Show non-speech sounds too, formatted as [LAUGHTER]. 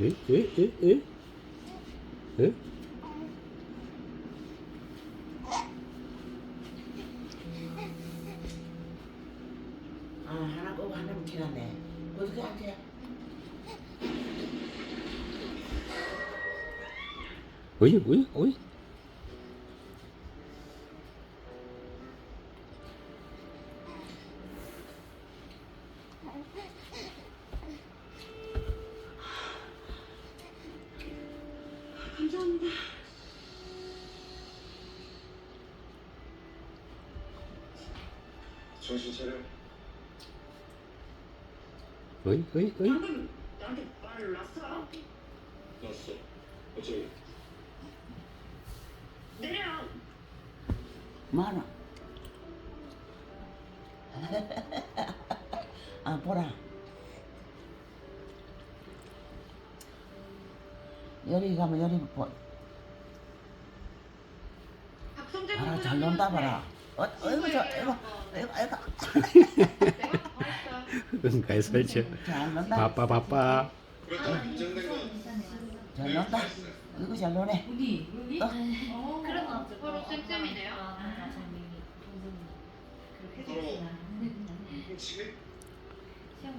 에? 에? 에? 에? 에? 아 하나 끄고 하나 묻혀놨네 어떻게 앉아? 어이? 어이? 어이? 감사합니다 정신 차려. 어이? 어이? 어이? 방금 나한테 말을 놨어 났어. 어쩌게? 내려 뭐하노? [LAUGHS] 아 보라 여기 가면 여기 보 봐라 잘 논다 봐라. 어, 어이구 저 어이구 어이구 어이구 응가에 잘 논다. 바빠 바빠. 건잘 논다. 어이구 잘 노네? 어? 어, 쌤쌤이네요. 아, 맞아. 동생이 그렇게 서로 됐구나. 훔치게? 시험을